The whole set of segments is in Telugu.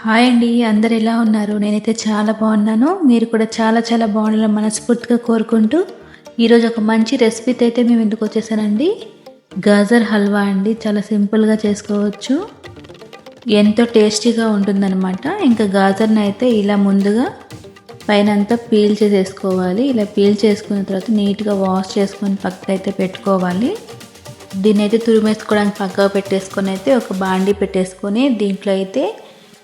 హాయ్ అండి అందరు ఎలా ఉన్నారు? నేనైతే చాలా బాగున్నాను. మీరు కూడా చాలా చాలా బాగుండాలని మనస్ఫూర్తిగా కోరుకుంటూ ఈరోజు ఒక మంచి రెసిపీతో అయితే మేము ఎందుకు వచ్చేసానండి? గాజర్ హల్వా అండి చాలా సింపుల్గా చేసుకోవచ్చు. ఎంతో టేస్టీగా ఉంటుందన్నమాట. ఇంకా గాజర్ని అయితే ఇలా ముందుగా పైన అంతా పీల్ చేసేసుకోవాలి. ఇలా పీల్ చేసుకున్న తర్వాత నీట్గా వాష్ చేసుకొని పక్కకు అయితే పెట్టుకోవాలి. దీన్ని అయితే తురిమేసుకోవడానికి పక్కగా పెట్టేసుకొని అయితే ఒక బాండీ పెట్టేసుకొని దీంట్లో అయితే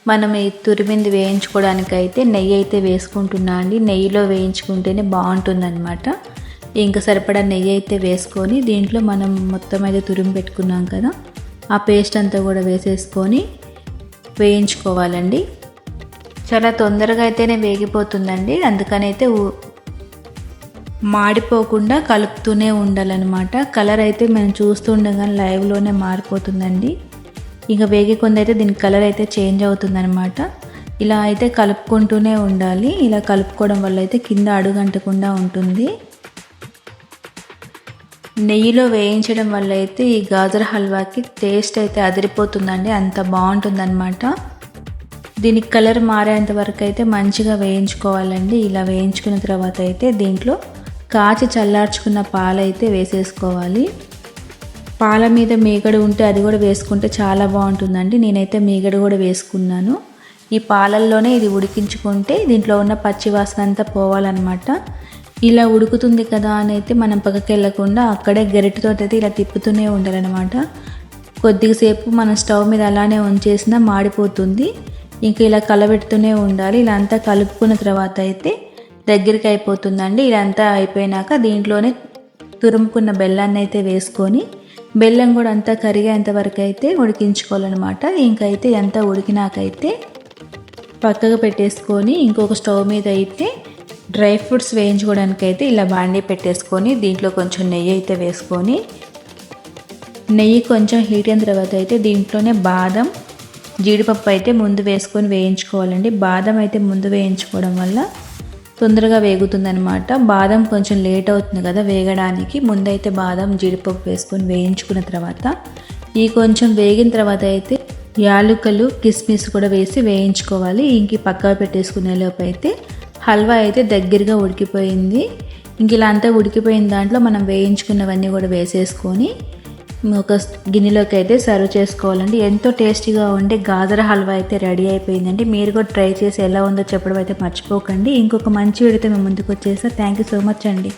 మనం ఈ తురిమింది వేయించుకోవడానికి అయితే నెయ్యి అయితే వేసుకుంటున్నా అండి. నెయ్యిలో వేయించుకుంటేనే బాగుంటుందన్నమాట. ఇంకా సరిపడా నెయ్యి అయితే వేసుకొని దీంట్లో మనం మొత్తం అయితే తురిమి పెట్టుకున్నాం కదా ఆ పేస్ట్ అంతా కూడా వేసేసుకొని వేయించుకోవాలండి. చాలా తొందరగా అయితేనే వేగిపోతుందండి. అందుకనైతే మాడిపోకుండా కలుపుతూనే ఉండాలన్నమాట. కలర్ అయితే మనం చూస్తూ ఉండగానే లైవ్లోనే మారిపోతుందండి. ఇక వేగే కొంది అయితే దీని కలర్ అయితే చేంజ్ అవుతుందనమాట ఇలా అయితే కలుపుకుంటూనే ఉండాలి. ఇలా కలుపుకోవడం వల్ల అయితే కింద అడుగంటకుండా ఉంటుంది. నెయ్యిలో వేయించడం వల్ల అయితే ఈ గాజర్ హల్వాకి టేస్ట్ అయితే అదిరిపోతుందండి. అంత బాగుంటుందన్నమాట. దీనికి కలర్ మారేంత వరకు అయితే మంచిగా వేయించుకోవాలండి. ఇలా వేయించుకున్న తర్వాత అయితే దీంట్లో కాచి చల్లార్చుకున్న పాలైతే వేసేసుకోవాలి. పాల మీద మీగడు ఉంటే అది కూడా వేసుకుంటే చాలా బాగుంటుందండి. నేనైతే మీగడ కూడా వేసుకున్నాను. ఈ పాలల్లోనే ఇది ఉడికించుకుంటే దీంట్లో ఉన్న పచ్చి వాసన అంతా పోవాలన్నమాట. ఇలా ఉడుకుతుంది కదా అని అయితే మనం పక్కకి వెళ్ళకుండా అక్కడే గరిటతో అయితే ఇలా తిప్పుతూనే ఉండాలన్నమాట. కొద్దిసేపు మనం స్టవ్ మీద అలానే ఉంచేసినా మాడిపోతుంది. ఇంకా ఇలా కలబెడుతూనే ఉండాలి. ఇలా అంతా కలుపుకున్న తర్వాత అయితే దగ్గరికి అయిపోతుందండి. ఇలా అంతా అయిపోయినాక దీంట్లోనే తురుముకున్న బెల్లాన్ని అయితే వేసుకొని బెల్లం కూడా అంతా కరిగేంత వరకు అయితే ఉడికించుకోవాలన్నమాట. ఇంకైతే ఎంత ఉడికినాకైతే పక్కగా పెట్టేసుకొని ఇంకొక స్టవ్ మీద అయితే డ్రై ఫ్రూట్స్ వేయించుకోవడానికి అయితే ఇలా బాండీ పెట్టేసుకొని దీంట్లో కొంచెం నెయ్యి అయితే వేసుకొని నెయ్యి కొంచెం హీట్ అయిన తర్వాత అయితే దీంట్లోనే బాదం జీడిపప్పు అయితే ముందు వేసుకొని వేయించుకోవాలండి. బాదం అయితే ముందు వేయించుకోవడం వల్ల తొందరగా వేగుతుందనమాట బాదం కొంచెం లేట్ అవుతుంది కదా వేగడానికి. ముందైతే బాదం జీడిపప్పు వేసుకొని వేయించుకున్న తర్వాత ఈ కొంచెం వేగిన తర్వాత అయితే యాలుకలు కిస్మిస్ కూడా వేసి వేయించుకోవాలి. ఇంక పక్కగా పెట్టేసుకునేలోపు అయితే హల్వా అయితే దగ్గరగా ఉడికిపోయింది. ఇంక ఇలా అంతా ఉడికిపోయిన దాంట్లో మనం వేయించుకున్నవన్నీ కూడా వేసేసుకొని ఒక గిన్నెలోకి అయితే సర్వ్ చేసుకోవాలండి. ఎంతో టేస్టీగా ఉండే గాజర హల్వా అయితే రెడీ అయిపోయిందండి. మీరు కూడా ట్రై చేసి ఎలా ఉందో చెప్పడం అయితే మర్చిపోకండి. ఇంకొక మంచి వీడితో మేము ముందుకు వచ్చేసా థ్యాంక్ యూ సో మచ్ అండి.